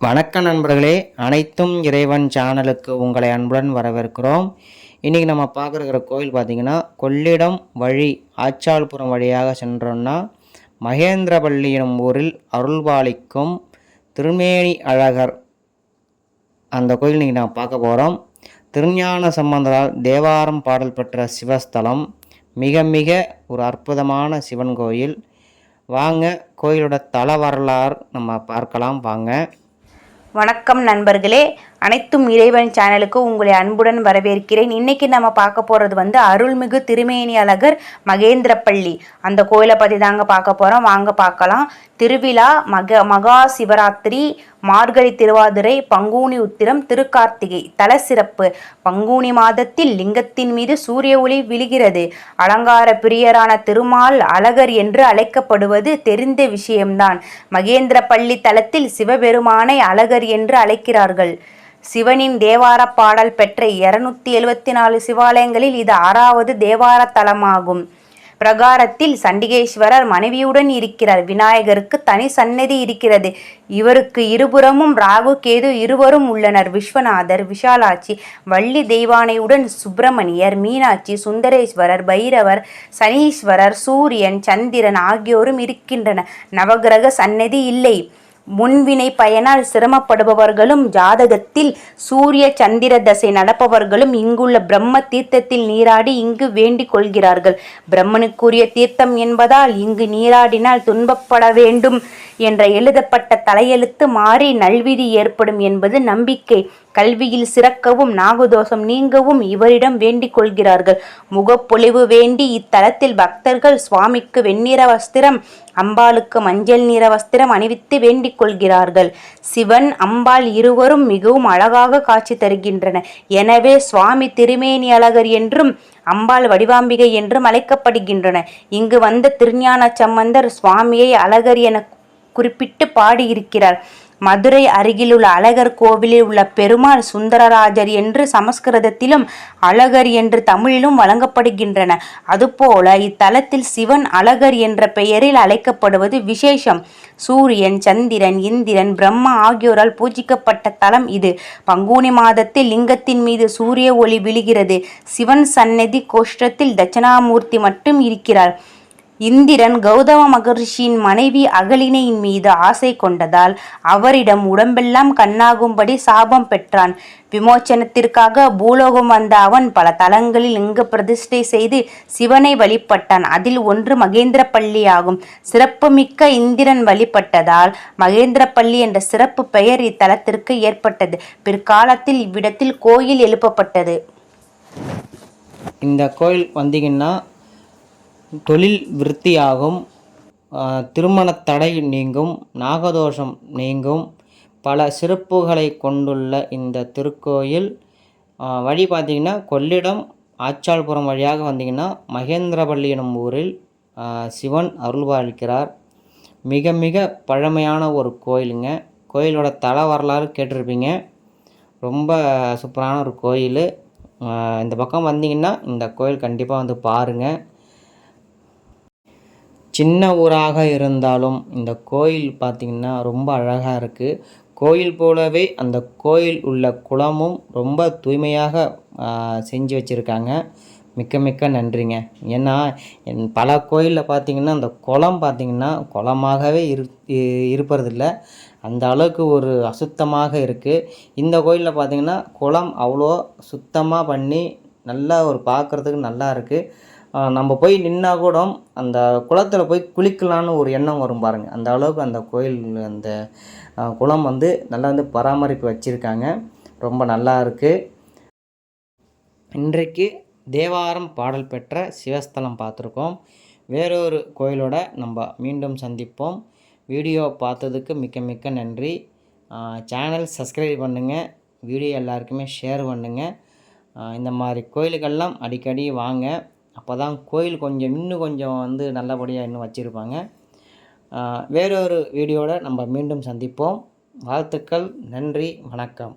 வணக்க நண்பர்களே அனைத்தும் இறைவன் சேனலுக்கு உங்களை அன்புடன் வரவேற்கிறோம். இன்றைக்கி நம்ம பார்க்குற கோயில் பார்த்திங்கன்னா கொள்ளிடம் வழி ஆச்சால்புரம் வழியாக சென்றோம்னா மகேந்திரபள்ளி எனும் ஊரில் அருள்பாலிக்கும் திருமேனி அழகர். அந்த கோயில் இன்றைக்கி நான் பார்க்க போகிறோம் திருஞான சம்பந்தரால் தேவாரம் பாடல் பெற்ற சிவஸ்தலம். மிக மிக ஒரு அற்புதமான சிவன் கோயில். வாங்க கோயிலோட தல வரலாறு நம்ம பார்க்கலாம். வாங்க. வணக்கம் நண்பர்களே. அனைத்தும் இறைவன் சேனலுக்கு உங்களை அன்புடன் வரவேற்கிறேன். இன்னைக்கு நம்ம பார்க்க போகிறது வந்து அருள்மிகு திருமேனி அழகர் மகேந்திரப்பள்ளி. அந்த கோயிலை பற்றி தாங்க பார்க்க போகிறோம் வாங்க பார்க்கலாம். திருவிழா மக மகா சிவராத்திரி மார்கழி திருவாதிரை பங்குனி உத்திரம் திருக்கார்த்திகை. தல சிறப்பு பங்குனி மாதத்தில் லிங்கத்தின் மீது சூரிய ஒளி விழுகிறது. அலங்கார பிரியரான திருமால் அழகர் என்று அழைக்கப்படுவது தெரிந்த விஷயம்தான். மகேந்திரப்பள்ளி தலத்தில் சிவபெருமானை அழகர் என்று அழைக்கிறார்கள். சிவனின் தேவார பாடல் பெற்ற இருநூத்தி எழுவத்தி நாலு சிவாலயங்களில் இது ஆறாவது தேவார தலமாகும். பிரகாரத்தில் சண்டிகேஸ்வரர் மனைவியுடன் இருக்கிறார். விநாயகருக்கு தனி சன்னதி இருக்கிறது. இவருக்கு இருபுறமும் ராகு கேது இருவரும் உள்ளனர். விஸ்வநாதர் விஷாலாட்சி வள்ளி தெய்வானையுடன் சுப்பிரமணியர் மீனாட்சி சுந்தரேஸ்வரர் பைரவர் சனீஸ்வரர் சூரியன் சந்திரன் ஆகியோரும் இருக்கின்றன நவகிரக சன்னதி இல்லை. முன்வினை பயனால் சிரமப்படுபவர்களும் ஜாதகத்தில் சூரிய சந்திர தசை நடப்பவர்களும் இங்குள்ள பிரம்ம தீர்த்தத்தில் நீராடி இங்கு வேண்டிக் கொள்கிறார்கள். பிரம்மனுக்குரிய தீர்த்தம் என்பதால் இங்கு நீராடினால் துன்பப்பட வேண்டும் என்ற எழுதப்பட்ட தலையெழுத்து மாறி நல்விதி ஏற்படும் என்பது நம்பிக்கை. கல்வியில் சிறக்கவும் நாகதோஷம் நீங்கவும் இவரிடம் வேண்டிக் கொள்கிறார்கள். முகப்பொலிவு வேண்டி இத்தலத்தில் பக்தர்கள் சுவாமிக்கு வெண்ணிற வஸ்திரம் அம்பாளுக்கு மஞ்சள் நிற வஸ்திரம் அணிவித்து வேண்டிக் கொள்கிறார்கள். சிவன் அம்பாள் இருவரும் மிகவும் அழகாக காட்சி தருகின்றன. எனவே சுவாமி திருமேனி அழகர் என்றும் அம்பாள் வடிவாம்பிகை என்றும் அழைக்கப்படுகின்றன. இங்கு வந்த திருஞான சம்பந்தர் சுவாமியை அழகர் என குறிப்பிட்டு பாடியிருக்கிறார். மதுரை அருகிலுள்ள அழகர் கோவிலில் உள்ள பெருமாள் சுந்தரராஜர் என்று சமஸ்கிருதத்திலும் அழகர் என்று தமிழிலும் வழங்கப்படுகின்றன. அதுபோல இத்தலத்தில் சிவன் அழகர் என்ற பெயரில் அழைக்கப்படுவது விசேஷம். சூரியன் சந்திரன் இந்திரன் பிரம்மா ஆகியோரால் பூஜிக்கப்பட்ட தலம் இது. பங்குனி மாதத்தில் லிங்கத்தின் மீது சூரிய ஒளி விழுகிறது. சிவன் சந்நிதி கோஷ்டத்தில் தட்சணாமூர்த்தி மட்டும் இருக்கிறார். இந்திரன் கௌதம மகர்ஷியின் மனைவி அகலினையின் மீது ஆசை கொண்டதால் அவரிடம் உடம்பெல்லாம் கண்ணாகும்படி சாபம் பெற்றான். விமோச்சனத்திற்காக பூலோகம் வந்த அவன் பல தலங்களில் லிங்க பிரதிஷ்டை செய்து சிவனை வழிபட்டான். அதில் ஒன்று மகேந்திரப்பள்ளி ஆகும். சிறப்புமிக்க இந்திரன் வழிபட்டதால் மகேந்திரப்பள்ளி என்ற சிறப்பு பெயர் இத்தலத்திற்கு ஏற்பட்டது. பிற்காலத்தில் இவ்விடத்தில் கோயில் எழுப்பப்பட்டது. இந்த கோயில் வந்தீங்கன்னா தொழில் விருத்தியாகும் திருமண தடை நீங்கும் நாகதோஷம் நீங்கும். பல சிறப்புகளை கொண்டுள்ள இந்த திருக்கோயில் வழி பார்த்திங்கன்னா கொள்ளிடம் ஆச்சாள்புரம் வழியாக வந்தீங்கன்னா மகேந்திரபள்ளி எனும் ஊரில் சிவன் அருள்பாலிக்கிறார். மிக மிக பழமையான ஒரு கோயிலுங்க. கோயிலோட தல வரலாறு கேட்டிருப்பீங்க. ரொம்ப சூப்பரான ஒரு கோயில். இந்த பக்கம் வந்தீங்கன்னா இந்த கோயில் கண்டிப்பாக வந்து பாருங்கள் சின்ன ஊராக இருந்தாலும் இந்த கோயில் பார்த்திங்கன்னா ரொம்ப அழகாக இருக்குது கோயில் போலவே அந்த கோயில் உள்ள குளமும் ரொம்ப தூய்மையாக செஞ்சு வச்சுருக்காங்க. மிக்க மிக்க நன்றிங்க. ஏன்னா என் பல கோயிலில் பார்த்திங்கன்னா அந்த குளம் பார்த்திங்கன்னா குளமாகவே இரு இருப்பதில்ல. அந்த அளவுக்கு ஒரு அசுத்தமாக இருக்குது இந்த கோயிலில் பார்த்திங்கன்னா குளம் அவ்வளோ சுத்தமாக பண்ணி நல்லா ஒரு பார்க்குறதுக்கு நல்லா இருக்குது நம்ம போய் நின்னா கூட அந்த குளத்தில் போய் குளிக்கலான்னு ஒரு எண்ணம் வரும் பாருங்கள் அந்த அளவுக்கு அந்த கோயில் அந்த குளம் வந்து நல்லா வந்து பராமரிப்பு வச்சுருக்காங்க. ரொம்ப நல்லா இருக்குது இன்றைக்கு தேவாரம் பாடல் பெற்ற சிவஸ்தலம் பார்த்துருக்கோம். வேறொரு கோயிலோட நம்ம மீண்டும் சந்திப்போம். வீடியோ பார்த்ததுக்கு மிக்க மிக்க நன்றி. சேனல் சப்ஸ்கிரைப் பண்ணுங்கள் வீடியோ எல்லாருக்குமே ஷேர் பண்ணுங்கள் இந்த மாதிரி கோயிலுக்கெல்லாம் அடிக்கடி வாங்க. அப்போ தான் கோயில் கொஞ்சம் இன்னும் கொஞ்சம் வந்து நல்லபடியாக இன்னும் வச்சுருப்பாங்க. வேறொரு வீடியோவில் நம்ம மீண்டும் சந்திப்போம். வாழ்த்துக்கள் நன்றி வணக்கம்.